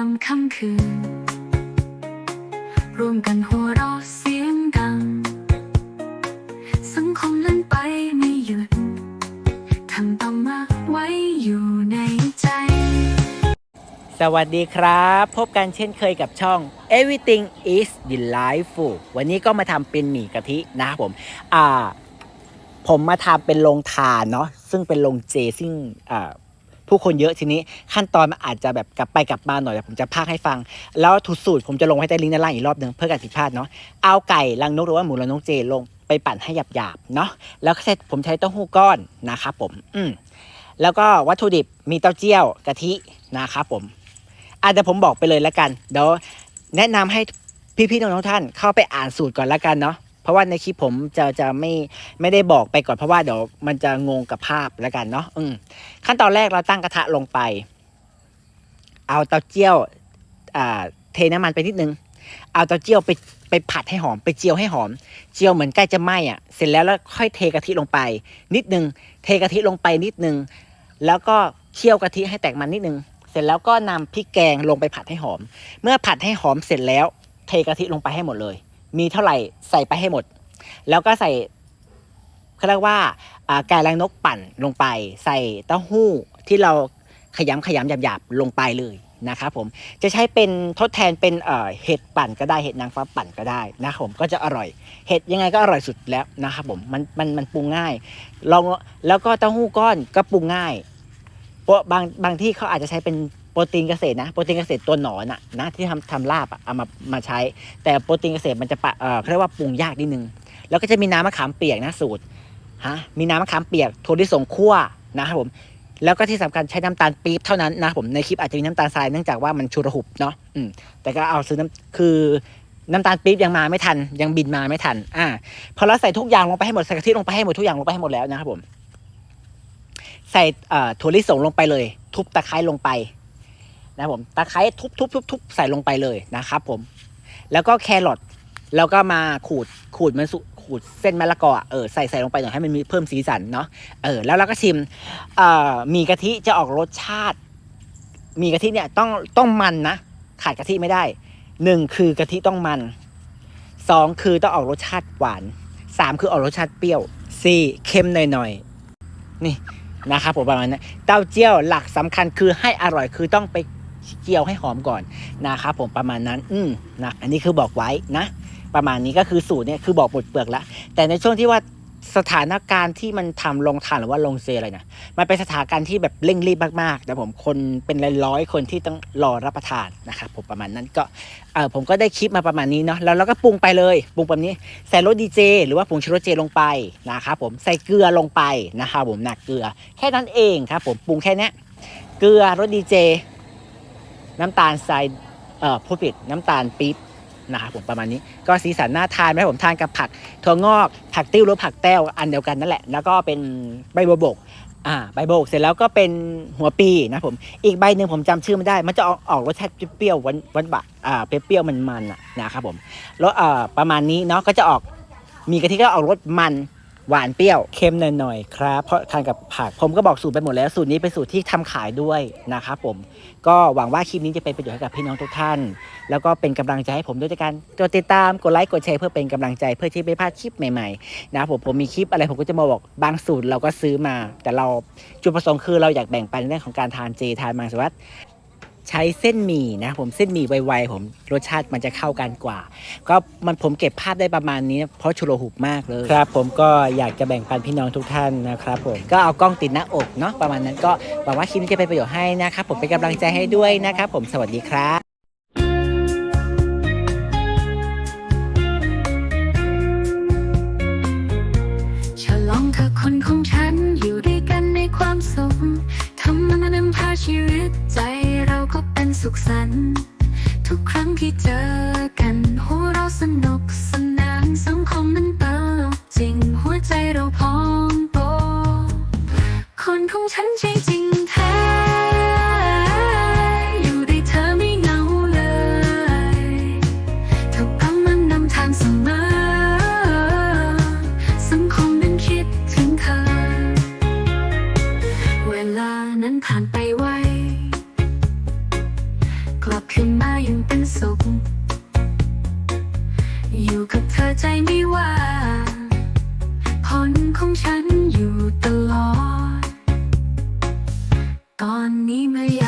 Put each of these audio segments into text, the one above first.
ามค่ำคืน ร่วมกันหัวเราะเสียงดัง สังคมเล่นไปไม่หยุดทำต่องมาไว้อยู่ในใจ สวัสดีครับ พบกันเช่นเคยกับช่อง Everything is Delightful วันนี้ก็มาทำเป็นหมี่กะทินะผม อ่า ผมมาทำเป็นโรงทานเนาะซึ่งเป็นโรงเจซึ่งอ่า ผู้คนเยอะทีนี้ขั้นตอนมันอาจจะแบบกลับไปกลับมาหน่อยแต่ผมจะพากให้ฟัง แล้วทุกสูตรผมจะลงให้ใต้ลิงก์ด้านล่างอีกรอบหนึ่งเพื่อการผิดพลาดเนาะเอาไก่ลังนกหรือว่าหมูลังนกเจลงไปปั่นให้หยาบๆเนาะแล้วก็เสร็จผมใช้เต้าหู้ก้อนนะครับผมอืมแล้วก็วัตถุดิบมีเต้าเจี้ยวกะทินะครับผมอาจจะผมบอกไปเลยแล้วกันเดี๋ยวแนะนำให้พี่ๆน้องๆท่านเข้าไปอ่านสูตรก่อนแล้วกันเนาะ ราะว่าในคลิปผมจะจะไม่ไม่ได้บอกไปก่อนเพราะว่าเดี๋ยวมันจะงงกับภาพแล้วกันเนาะอืมขั้นตอนแรกเราตั้งกระทะลงไป เอาเตาเจี้ยวอ่าเทน้ำมันไปนิดนึง เอาเตาเจี้ยวไปไปผัดให้หอมไปเจียวให้หอม เจียวเหมือนใกล้จะไหม้อะ เสร็จแล้วแล้วค่อยเทกะทิลงไป นิดนึง เทกะทิลงไปนิดนึง แล้วก็เคี่ยวกะทิให้แตกมันนิดนึง เสร็จแล้วก็นำพริกแกงลงไปผัดให้หอม เมื่อผัดให้หอมเสร็จแล้ว เทกะทิลงไปให้หมดเลย มีเท่าไหร่ใส่ไปให้หมด แล้วก็ใส่เขาเรียกว่าอ่าไก่แรงนกปั่นลงไป ใส่เต้าหู้ที่เราขยำขยำหยาบๆลงไปเลยนะครับผมจะใช้เป็นทดแทนเป็นเห็ดปั่นก็ได้เห็ดนางฟ้าปั่นก็ได้นะครับผมก็จะอร่อยเห็ดยังไงก็อร่อยสุดแล้วนะครับผมมันมันมันปรุงง่ายลองแล้วก็เต้าหู้ก้อนก็ปรุงง่ายเพราะบางบางที่เขาอาจจะใช้เป็น รตีนเกษตรนะโปรตีนเกษตรตัวหนอนอะนะที่ทำทำลาบอะเอามามาใช้ แต่โปรตีนเกษตรมันจะปะเออเขาเรียกว่าปรุงยากนิดนึง แล้วก็จะมีน้ำมะขามเปียกนะสูตรฮะมีน้ำมะขามเปียกถั่วลิสงคั่วนะครับผมแล้วก็ที่สำคัญใช้น้ำตาลปี๊บเท่านั้นนะผมในคลิปอาจจะมีน้ำตาลทรายเนื่องจากว่ามันชุระหุบเนาะอืมแต่ก็เอาซื้อน้ำคือน้ำตาลปี๊บยังมาไม่ทัน ยังบินมาไม่ทัน อ่าพอเราใส่ทุกอย่างลงไปให้หมดใส่กะทิลงไปให้หมดทุกอย่างลงไปให้หมดแล้วนะครับผม ใส่เอ่อถั่วลิสงลงไปเลย ทุบตะไคร้ลงไป นะครับผมตะไคร้ทุบทุบทุบทุบใส่ลงไปเลยนะครับผม แล้วก็แครอทแล้วก็มาขูดขูดมันสุขูดเส้นมะละกอเออใส่ใส่ลงไปหน่อยให้มันมีเพิ่มสีสันเนาะเออแล้วเราก็ชิมเอ่อมีกะทิจะออกรสชาติ มีกะทิเนี่ยต้องต้องมันนะขาดกะทิไม่ได้หนึ่งคือกะทิต้องมันสองคือต้องออกรสชาติหวานสามคือออกรสชาติเปรี้ยวสี่เค็มหน่อยๆนี่นะครับผมประมาณนั้นเต้าเจี้ยวหลักสำคัญคือให้อร่อยคือต้องไป เจียวให้หอมก่อนนะครับผมประมาณนั้นอืมนะอันนี้คือบอกไว้นะ ประมาณนี้ก็คือสูตรเนี่ยคือบอกหมดเปลือกแล้วแต่ในช่วงที่ว่าสถานการณ์ที่มันทำลงทานหรือว่าลงเซอะไรนะมันเป็นสถานการณ์ที่แบบเร่งรีบมากๆแต่ผมคนเป็นร้อยๆคนที่ต้องรอรับประทานนะครับผมประมาณนั้นก็เออผมก็ได้คลิปมาประมาณนี้เนาะแล้วเราก็ปรุงไปเลยปรุงแบบนี้ใส่รสดีเจหรือว่าผงชูรสเจลงไปนะครับผมใส่เกลือลงไปนะครับผมหนักเกลือ แค่นั้นเองครับผมปรุงแค่เนี้ยเกลือรสดีเจ น้ำตาลทรายเอ่อผู้ผิดน้ำตาลปี๊บนะครับผมประมาณนี้ก็สีสันน่าทานไหมผมทานกับผักถั่วงอก ผักติ้วหรือผักแต้วอันเดียวกันนั่นแหละ แล้วก็เป็นใบบัวบกอ่าใบบัวบกเสร็จแล้วก็เป็นหัวปีนะผม อีกใบหนึ่งผมจำชื่อไม่ได้ มันจะออกออกรสชาติเปรี้ยวหวานหวานบะอ่าเปรี้ยวมันๆอะนะครับผมแล้วอ่าประมาณนี้เนาะก็จะออกมีกะทิก็ออกรสมัน หวานเปรี้ยวเค็มหน่อยๆครับ เพราะทานกับผักผมก็บอกสูตรไปหมดแล้วสูตรนี้เป็นสูตรที่ทำขายด้วยนะครับผมก็หวังว่าคลิปนี้จะเป็นประโยชน์ให้กับพี่น้องทุกท่าน แล้วก็เป็นกำลังใจให้ผมด้วยการกดติดตามกดไลค์กดแชร์เพื่อเป็นกำลังใจเพื่อที่ไม่พลาดคลิปใหม่ๆนะผมผมมีคลิปอะไรผมก็จะมาบอกบางสูตรเราก็ซื้อมา แต่เราจุดประสงค์คือเราอยากแบ่งปันเรื่องของการทานเจทานมังสวิรัต ใช้เส้นหมี่นะผมเส้นหมี่ไวๆผมรสชาติมันจะเข้ากันกว่า ก็มันผมเก็บภาพได้ประมาณนี้เพราะชุโรหุบมากเลยครับ ผมก็อยากจะแบ่งปันพี่น้องทุกท่านนะครับผมก็เอากล้องติดหน้าอกเนาะประมาณนั้นก็หวังว่าคลิปนี้จะเป็นประโยชน์ให้นะครับผมเป็นกำลังใจให้ด้วยนะครับผมสวัสดีครับ เจอกันหัวเราสนุกสนานสังคมมันตลกจริงหัวใจเราพองโตคนของฉันใจจริง อยู่กับเธอใจไม่ว่าผลของฉันอยู่ตลอด ตอนนี้ไม่อย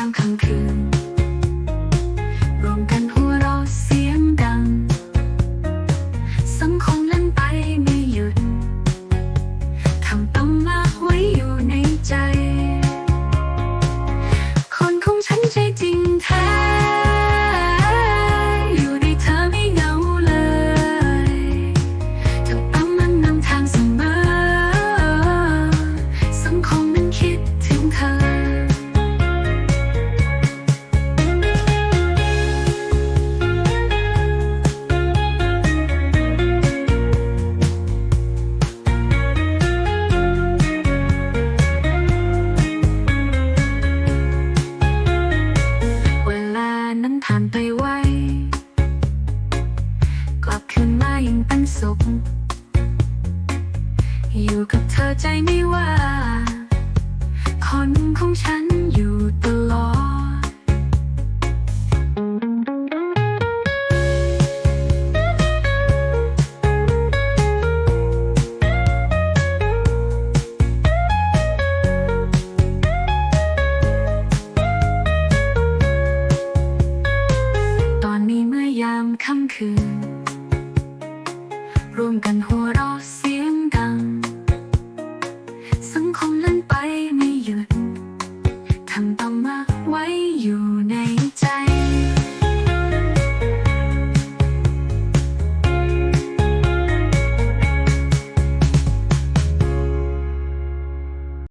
าก เนสุข อยู่กับเธอใจไม่ว่า คนของฉันอยู่ตลอด Why you